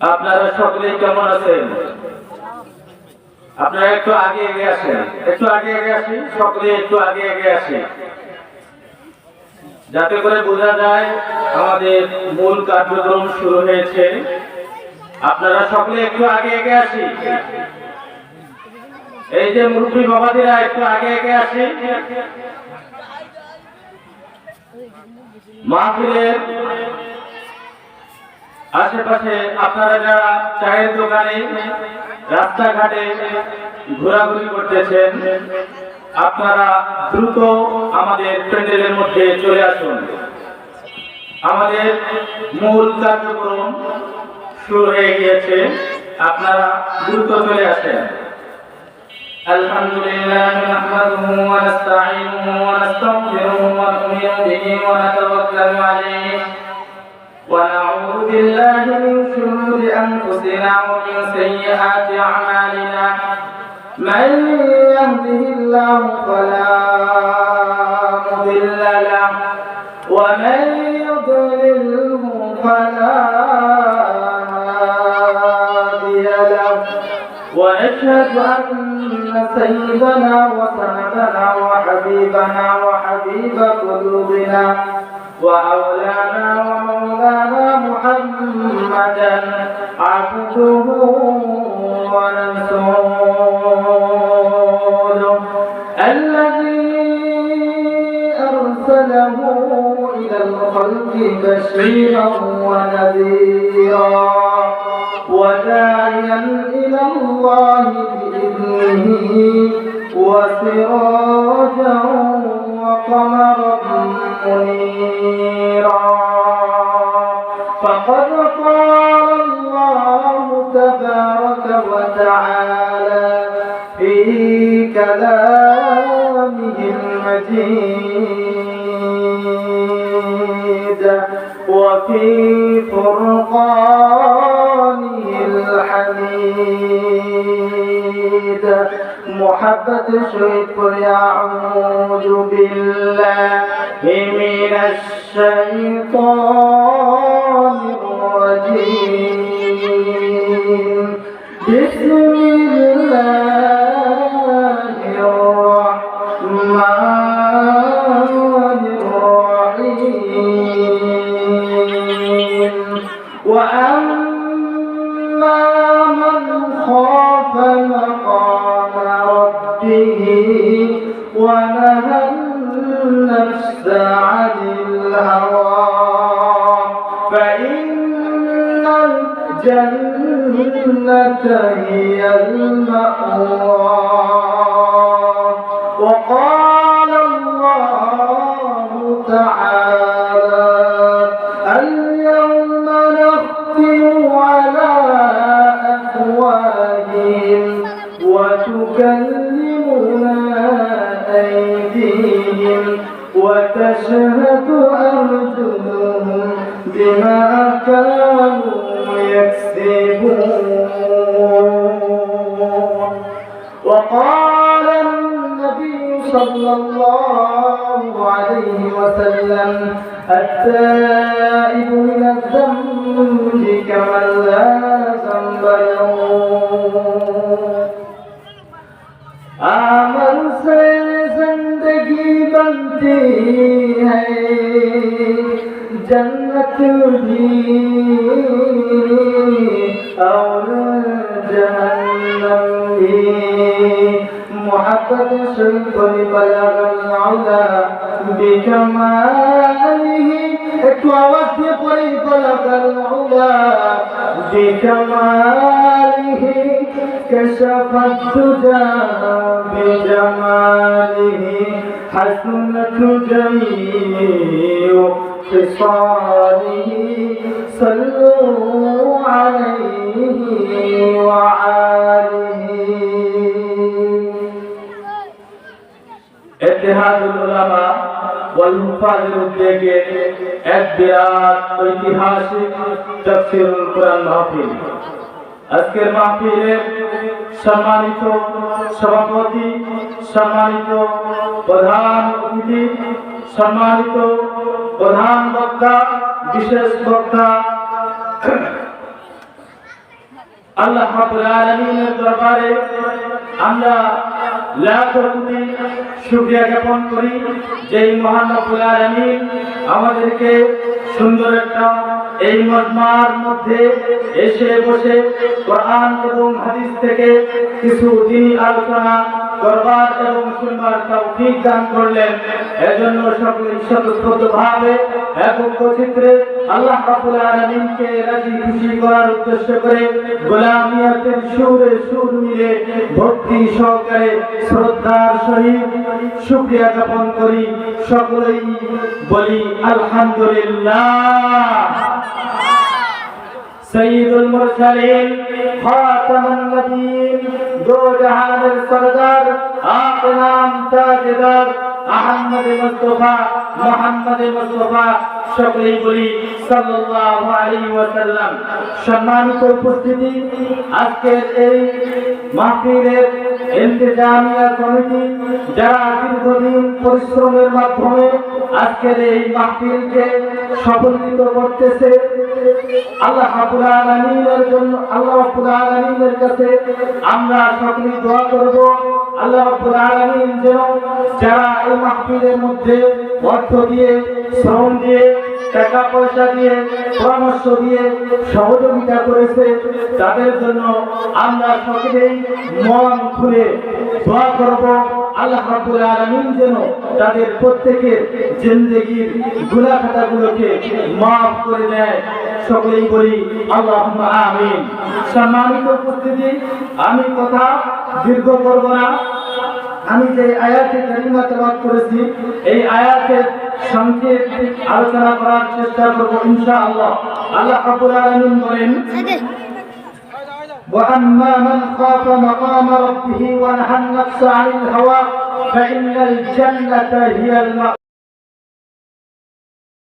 আপনারা সকলেই কেমন আছেন? আপনারা একটু আগে এগিয়ে আসেন। একটু আগে এগিয়ে আসি? সকলে একটু আগে এগিয়ে আসি। যাতে করে বোঝা যায়, আমাদের মূল কার্যক্রম শুরু হয়েছে। আপনারা সকলে একটু আগে এগিয়ে আসি? এই যে মুরব্বী বাবাদিরা, একটু আগে এগিয়ে আসি। মাহফিলের আশেপাশে আপনারা যারা চায়ের দোকানে রাস্তাঘাটে ঘোরাঘুরি করতেছেন আপনারা দ্রুত আমাদের প্যান্ডেলের মধ্যে চলে আসুন আমাদের মূল কার্যক্রম শুরু হয়ে গিয়েছে আপনারা দ্রুত চলে আসেন الحمد لله نحمده ونستعينه ونستغفره ونؤمن به ونتوكل أنفسنا ومن سيئات أعمالنا. من يهده الله فلا مضل له ومن يضلله فلا هادي له. ونشهد أن سيدنا وسندنا وحبيبنا وحبيب قلوبنا وأولانا ومولانا محمدا عبده ورسوله الذي أرسله إلى الخلق بشيرا ونذيرا وداعيا إلى الله بإذنه وسراجا وقمرا منيرا تبارك وتعالى في كلامه المجيد وفي فرقانه الحميد. محبة شكر يعوذ بالله من الشيطان فإن الجنة هي المأوى. وقال الله تعالى اليوم نختم على أفواههم وتكلمنا أيديهم. وتشهد أرجلهم بما كانوا يكسبون. وقال النبي صلى الله عليه وسلم التائب من الذنب كمن لا ذنب له. آمن سيدنا बनती है जन्नत भी और जहन्नम भी मोहब्बत शुल्क बलग العلا بكماله একটু আওয়াজ দিয়ে পড়ি বলগ العلا بكماله كشف الدجى بجماله حسنت جميع خصاله صلوا عليه وعاله এতেহাদুল উলামা ওয়াল হুফাজের উদ্যোগে এক বিরাট ঐতিহাসিক তাফসীরুল কোরআন মাহফিল আজকের মাহফিলের সম্মানিত সভাপতি সম্মানিত প্রধান অতিথি সম্মানিত প্রধান বক্তা বিশেষ বক্তা। আল্লাহ দরবারে আমরা কোটি শুকরিয়া জ্ঞাপন করি যে এই মহান রব্বুল আমাদেরকে সুন্দর একটা এই মজমার মধ্যে এসে বসে কোরআন এবং হাদিস থেকে কিছু দিন আলোচনা করবার এবং শুনবার তৌফিক দান করলেন। এজন্য সকলে স্বতঃস্ফূর্তভাবে একক চিত্রে আল্লাহ রাব্বুল আলামিনকে রাজি খুশি করার উদ্দেশ্য করে গোলামিয়াতের সুরে সুর মিলে ভক্তি সহকারে শ্রদ্ধার সহিত শুকরিয়া জ্ঞাপন করি। সকলেই বলি, আলহামদুলিল্লাহ। সম্মানিত উপস্থিতি, আজকের এই মাহফিলের ইন্তেজামিয়া কমিটি যারা দীর্ঘদিন পরিশ্রমের মাধ্যমে আজকের এই মাহফিলকে সফলিত করতেছে আল্লাহ রাব্বুল আলামিনের জন্য, আল্লাহ রাব্বুল আলামিনের কাছে আমরা সকলে দোয়া করব। আল্লাহ রাব্বুল আলামিন যেন যারা এই মাহফিলের মধ্যে অর্থ দিয়ে, শ্রম দিয়ে, টাকা পয়সা দিয়ে, পরামর্শ দিয়ে সহযোগিতা করেছে, তাদের জন্য আমরা সকলেই মন খুলে দোয়া করব। আল্লাহ রাব্বুল আলামিন যেন তাদের প্রত্যেকের জিন্দেগির গুনাহ খাতাগুলোকে মাফ করে দেয়। সকলেই বলি আল্লাহুম্মা আমিন সম্মানিত উপস্থিতি আমি কথা দীর্ঘ করব না আমি যে আয়াতে কারিমা তেলাওয়াত করেছি এই আয়াতের সংক্ষেপ আলোচনা করার চেষ্টা করব ইনশাআল্লাহ আল্লাহ রাব্বুল আলামিন বলেন وأما من خاف مقام ربه ونهى النفس عن الهوى فإن الجنة هي المأوى